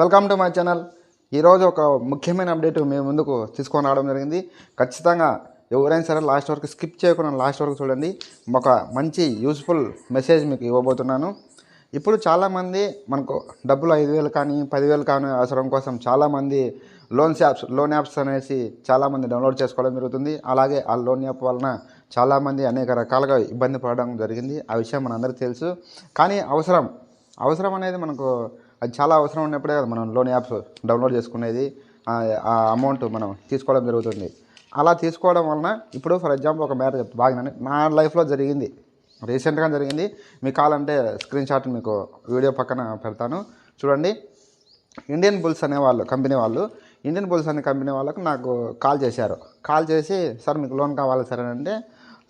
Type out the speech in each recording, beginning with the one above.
Welcome to my channel. ఈరోజు ఒక ముఖ్యమైన అప్డేట్ మేము ముందుకు తీసుకొని రావడం జరిగింది. ఖచ్చితంగా ఎవరైనా సరే లాస్ట్ వరకు స్కిప్ చేయకుండా లాస్ట్ వరకు చూడండి. ఒక మంచి యూస్ఫుల్ మెసేజ్ మీకు ఇవ్వబోతున్నాను. ఇప్పుడు చాలామంది మనకు డబ్బులు ఐదు వేలు కానీ పదివేలు కానీ అవసరం కోసం చాలామంది లోన్స్ యాప్స్ లోన్ యాప్స్ అనేసి చాలామంది డౌన్లోడ్ చేసుకోవడం జరుగుతుంది. అలాగే ఆ లోన్ యాప్ వలన చాలామంది అనేక రకాలుగా ఇబ్బంది పడడం జరిగింది. ఆ విషయం మనందరికీ తెలుసు. కానీ అవసరం అవసరం అనేది మనకు అది చాలా అవసరం ఉన్నప్పుడే కదా మనం లోన్ యాప్స్ డౌన్లోడ్ చేసుకునేది ఆ అమౌంట్ మనం తీసుకోవడం జరుగుతుంది. అలా తీసుకోవడం వలన ఇప్పుడు ఫర్ ఎగ్జాంపుల్ ఒక మ్యాటర్ చెప్తా బాగా నా లైఫ్లో జరిగింది రీసెంట్గా జరిగింది. మీకు కావాలంటే స్క్రీన్ షాట్ మీకు వీడియో పక్కన పెడతాను. చూడండి. ఇండియన్ బుల్స్ అనే వాళ్ళు కంపెనీ వాళ్ళు ఇండియన్ బుల్స్ అనే కంపెనీ వాళ్ళకు నాకు కాల్ చేశారు. కాల్ చేసి సార్ మీకు లోన్ కావాలి సార్ అని అంటే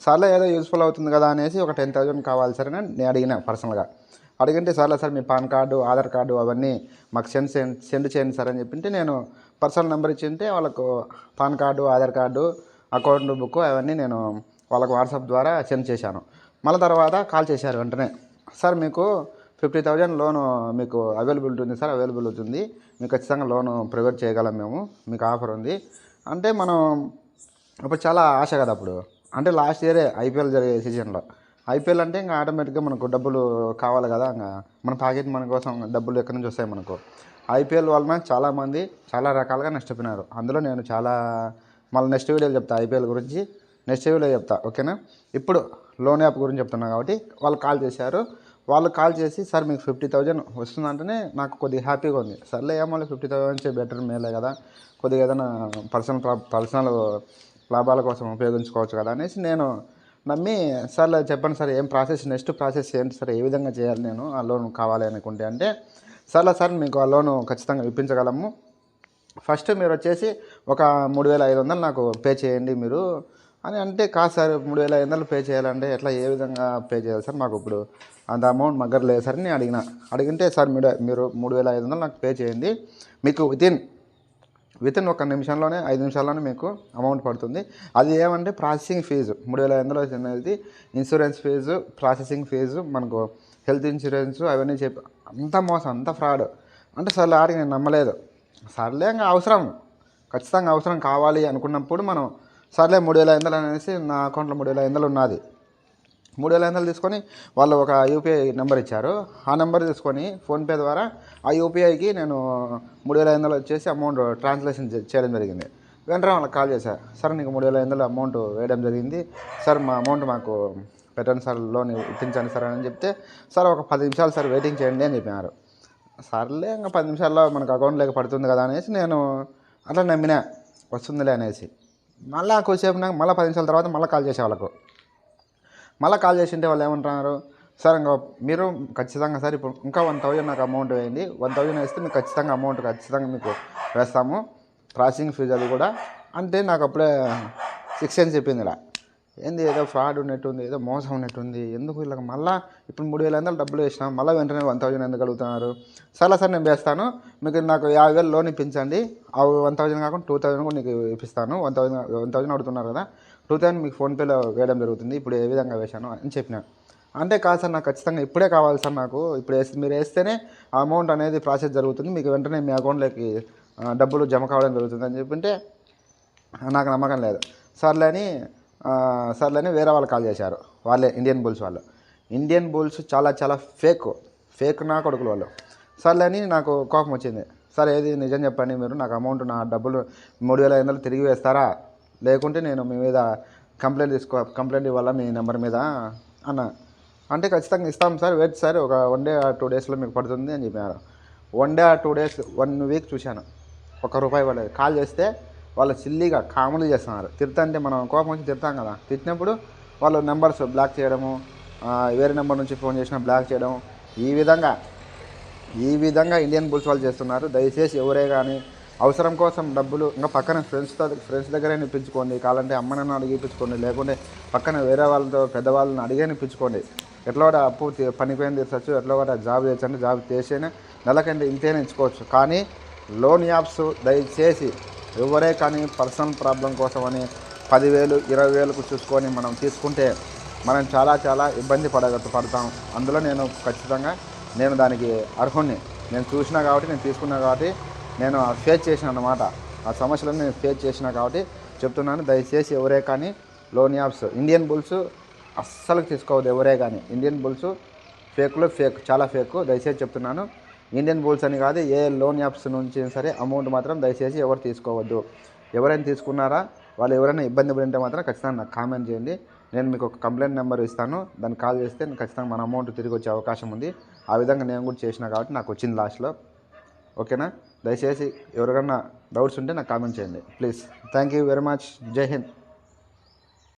సర్లే ఏదో యూస్ఫుల్ అవుతుంది కదా అనేసి ఒక టెన్ థౌజండ్ కావాలి సార్ అని నేను అడిగిన పర్సనల్గా. అడిగింటే సర్లే సార్ మీ పాన్ కార్డు ఆధార్ కార్డు అవన్నీ మాకు సెండ్ సెండ్ సెండ్ చేయండి సార్ అని చెప్పింటే నేను పర్సనల్ నెంబర్ ఇచ్చింటే వాళ్ళకు PAN card Aadhaar card account book అవన్నీ నేను వాళ్ళకు వాట్సాప్ ద్వారా సెండ్ చేశాను. మళ్ళీ తర్వాత కాల్ చేశారు వెంటనే. సార్ మీకు ఫిఫ్టీ థౌజండ్ లోన్ మీకు అవైలబిలిటీ ఉంది సార్ అవైలబుల్ అవుతుంది. మీకు ఖచ్చితంగా లోన్ ప్రొవైడ్ చేయగలం మేము మీకు ఆఫర్ ఉంది. అంటే మనం అప్పుడు చాలా ఆశ కదా అప్పుడు. అంటే లాస్ట్ ఇయరే ఐపీఎల్ జరిగే సీజన్లో. ఐపీఎల్ అంటే ఇంకా ఆటోమేటిక్గా మనకు డబ్బులు కావాలి కదా ఇంకా మన ప్యాకెట్ మన కోసం డబ్బులు ఎక్కడి నుంచి వస్తాయి మనకు. ఐపీఎల్ వలన చాలామంది చాలా రకాలుగా నష్టపోయినారు. అందులో నేను చాలా మళ్ళీ నెక్స్ట్ వీడియోలో చెప్తా ఐపీఎల్ గురించి. నెక్స్ట్ వీడియో చెప్తా ఓకేనా? ఇప్పుడు లోన్ యాప్ గురించి చెప్తున్నా కాబట్టి వాళ్ళు కాల్ చేశారు. వాళ్ళు కాల్ చేసి సార్ మీకు ఫిఫ్టీ థౌజండ్ వస్తుందంటేనే నాకు కొద్దిగా హ్యాపీగా ఉంది. సర్లే ఏమో ఫిఫ్టీ థౌజండ్ బెటర్ మేలే కదా. కొద్దిగా ఏదైనా పర్సనల్ పర్సనల్ లాభాల కోసం ఉపయోగించుకోవచ్చు కదా అనేసి నేను నమ్మి సార్ చెప్పండి సార్ ఏం ప్రాసెస్ నెక్స్ట్ ప్రాసెస్ ఏంటి సార్ ఏ విధంగా చేయాలి నేను ఆ లోన్ కావాలి అనుకుంటే అంటే సర్లే సార్ మీకు ఆ లోను ఖచ్చితంగా ఇప్పించగలము. ఫస్ట్ మీరు వచ్చేసి ఒక మూడు వేల ఐదు వందలు నాకు పే చేయండి మీరు. అని అంటే కాదు సార్ మూడు వేల ఐదు వందలు పే చేయాలంటే ఎట్లా ఏ విధంగా పే చేయాలి సార్? మాకు ఇప్పుడు అంత అమౌంట్ మగ్గర లేదు సార్ అని నేను అడిగిన. అడిగితే సార్ మీరు మీరు మూడు వేల ఐదు వందలు నాకు పే చేయండి. మీకు వితిన్ విత్ ఇన్ ఒక నిమిషంలోనే ఐదు నిమిషాల్లోనే మీకు అమౌంట్ పడుతుంది. అది ఏమంటే ప్రాసెసింగ్ ఫీజు మూడు వేల ఐదు వందలు అనేది ఇన్సూరెన్స్ ఫీజు ప్రాసెసింగ్ ఫీజు మనకు హెల్త్ ఇన్సూరెన్స్ అవన్నీ చెప్పి అంత మోసం అంత ఫ్రాడ్ అంటే సర్లే ఆడికి నేను నమ్మలేదు. సర్లే ఇంకా అవసరం. ఖచ్చితంగా అవసరం కావాలి అనుకున్నప్పుడు మనం సర్లే మూడు వేల ఐదు వందలు అనేసి నా అకౌంట్లో మూడు వేల ఐదు వందలు ఉన్నది. మూడు వేల ఐదు వందలు తీసుకొని వాళ్ళు ఒక యూపీఐ నెంబర్ ఇచ్చారు. ఆ నెంబర్ తీసుకొని ఫోన్పే ద్వారా ఆ యూపీఐకి నేను మూడు వేల ఐదు వందలు వచ్చేసి అమౌంట్ ట్రాన్స్లేషన్ చేయడం జరిగింది. వెంటనే వాళ్ళకి కాల్ చేశారు సార్ నీకు మూడు వేల ఐదు వందలు అమౌంట్ వేయడం జరిగింది. సార్ మా అమౌంట్ మాకు పెట్టండి సార్ లోన్ ఇప్పించండి సార్ అని చెప్తే సార్ ఒక పది నిమిషాలు సార్ వెయిటింగ్ చేయండి అని చెప్పినారు. సర్లే ఇంకా పది నిమిషాల్లో మనకు అకౌంట్ లేక పడుతుంది కదా అనేసి నేను అట్లా నమ్మినా. వస్తుందిలే అనేసి. మళ్ళీ కొద్దిసేపు నాకు మళ్ళీ పది నిమిషాల తర్వాత మళ్ళీ కాల్ చేసే వాళ్ళకు. మళ్ళీ కాల్ చేసింటే వాళ్ళు ఏమంటున్నారు? సార్ ఇంకా మీరు ఖచ్చితంగా సార్ ఇప్పుడు ఇంకా వన్ థౌజండ్ నాకు అమౌంట్ వేయండి. వన్ థౌజండ్ వేస్తే మీకు ఖచ్చితంగా అమౌంట్ ఖచ్చితంగా మీకు వేస్తాము. ప్రాసెసింగ్ ఫీజు అది కూడా. అంటే నాకు అప్పుడే సిక్స్ అని చెప్పింది ఇలా ఏంది ఏదో ఫ్రాడ్ ఉన్నట్టుంది ఏదో మోసం ఉన్నట్టుంది. ఎందుకు ఇలా మళ్ళీ ఇప్పుడు మూడు వేల వందలు డబ్బులు వేసినాం మళ్ళీ వెంటనే వన్ థౌజండ్ ఎందుకు అడుగుతున్నారు? సరే సార్ నేను వేస్తాను. మీకు నాకు యాభై వేలు లోన్ ఇప్పించండి. ఆ వన్ థౌజండ్ కాకుండా టూ థౌజండ్ కూడా నీకు ఇప్పిస్తాను. వన్ థౌజండ్ వన్ థౌజండ్ అడుగుతున్నారు కదా. టూ థౌజండ్ మీకు ఫోన్పేలో వేయడం జరుగుతుంది. ఇప్పుడు ఏ విధంగా వేశాను అని చెప్పిన. అంటే కాదు సార్ నాకు ఖచ్చితంగా ఇప్పుడే కావాలి సార్ నాకు. ఇప్పుడు వేస్తే మీరు వేస్తేనే ఆ అమౌంట్ అనేది ప్రాసెస్ జరుగుతుంది. మీకు వెంటనే మీ అకౌంట్లోకి డబ్బులు జమ కావడం జరుగుతుంది అని చెప్పింటే నాకు నమ్మకం లేదు. సర్లే అని సర్లే అని వేరే వాళ్ళు కాల్ చేశారు. వాళ్ళే ఇండియన్ బుల్స్ వాళ్ళు. ఇండియన్ బుల్స్ చాలా చాలా ఫేక్ ఫేక్ నా కొడుకులు వాళ్ళు. సర్లే అని నాకు కోపం వచ్చింది. సరే ఏది నిజం చెప్పండి మీరు. నాకు అమౌంట్ నా డబ్బులు మూడు వేల ఐదు వందలు తిరిగి వేస్తారా? లేకుంటే నేను మీ మీద కంప్లైంట్ తీసుకో కంప్లైంట్ ఇవ్వాలా మీ నెంబర్ మీద? అన్న. అంటే ఖచ్చితంగా ఇస్తాం సార్ వెయిట్ సార్ ఒక వన్ డే టూ డేస్లో మీకు పడుతుంది అని చెప్పారు one day two days one week చూశాను. ఒక రూపాయి పడలేదు కాల్ చేస్తే వాళ్ళు సిల్లీగా కామెడీ చేస్తున్నారు. తిడతంటే మనం కోపం వచ్చి తిడతాం కదా. తిట్టినప్పుడు వాళ్ళు నెంబర్స్ బ్లాక్ చేయడము వేరే నెంబర్ నుంచి ఫోన్ చేసినా బ్లాక్ చేయడం ఈ విధంగా ఈ విధంగా ఇండియన్ బుల్స్ వాళ్ళు చేస్తున్నారు. దయచేసి ఎవరే కానీ అవసరం కోసం డబ్బులు ఇంకా పక్కన ఫ్రెండ్స్తో ఫ్రెండ్స్ దగ్గరే ఇప్పించుకోండి కావాలంటే అమ్మనన్న అడిగి ఇప్పించుకోండి లేకుంటే పక్కన వేరే వాళ్ళతో పెద్దవాళ్ళని అడిగే ఇప్పించుకోండి ఎట్లా కూడా అప్పు తీ- పనిపోయిన ఎట్లా కూడా జాబ్ చేయొచ్చు జాబ్ చేసేనే నెలకంటే ఇంతేనే ఇచ్చుకోవచ్చు కానీ లోన్ యాప్స్ దయచేసి ఎవరే కానీ పర్సనల్ ప్రాబ్లం కోసం అని పదివేలు ఇరవై వేలకు చూసుకొని మనం తీసుకుంటే మనం చాలా చాలా ఇబ్బంది పడగ పడతాం. అందులో నేను ఖచ్చితంగా నేను దానికి అర్హుణ్ణి. నేను చూసినా కాబట్టి నేను తీసుకున్నా కాబట్టి నేను ఫేస్ చేసిన అన్నమాట. ఆ సమస్యలను నేను ఫేస్ చేసిన కాబట్టి చెప్తున్నాను. దయచేసి ఎవరే కానీ లోన్ యాప్స్ ఇండియన్ బుల్స్ అస్సలు తీసుకోవద్దు ఎవరే కానీ. ఇండియన్ బుల్స్ ఫేక్లో ఫేక్ చాలా ఫేక్. దయచేసి చెప్తున్నాను. ఇండియన్ బుల్స్ అని కాదు ఏ లోన్ యాప్స్ నుంచి సరే అమౌంట్ మాత్రం దయచేసి ఎవరు తీసుకోవద్దు. ఎవరైనా తీసుకున్నారా వాళ్ళు ఎవరైనా ఇబ్బంది పడింటే మాత్రం ఖచ్చితంగా నాకు కామెంట్ చేయండి. నేను మీకు ఒక కంప్లైంట్ నెంబర్ ఇస్తాను. దాన్ని కాల్ చేస్తే నేను ఖచ్చితంగా మన అమౌంట్ తిరిగి వచ్చే అవకాశం ఉంది. ఆ విధంగా నేను కూడా చేసిన కాబట్టి నాకు వచ్చింది లాస్ట్లో ఓకేనా? దయచేసి ఎవరికన్నా డౌట్స్ ఉంటే నాకు కామెంట్ చేయండి. Please. Thank you very much. Jai Hind.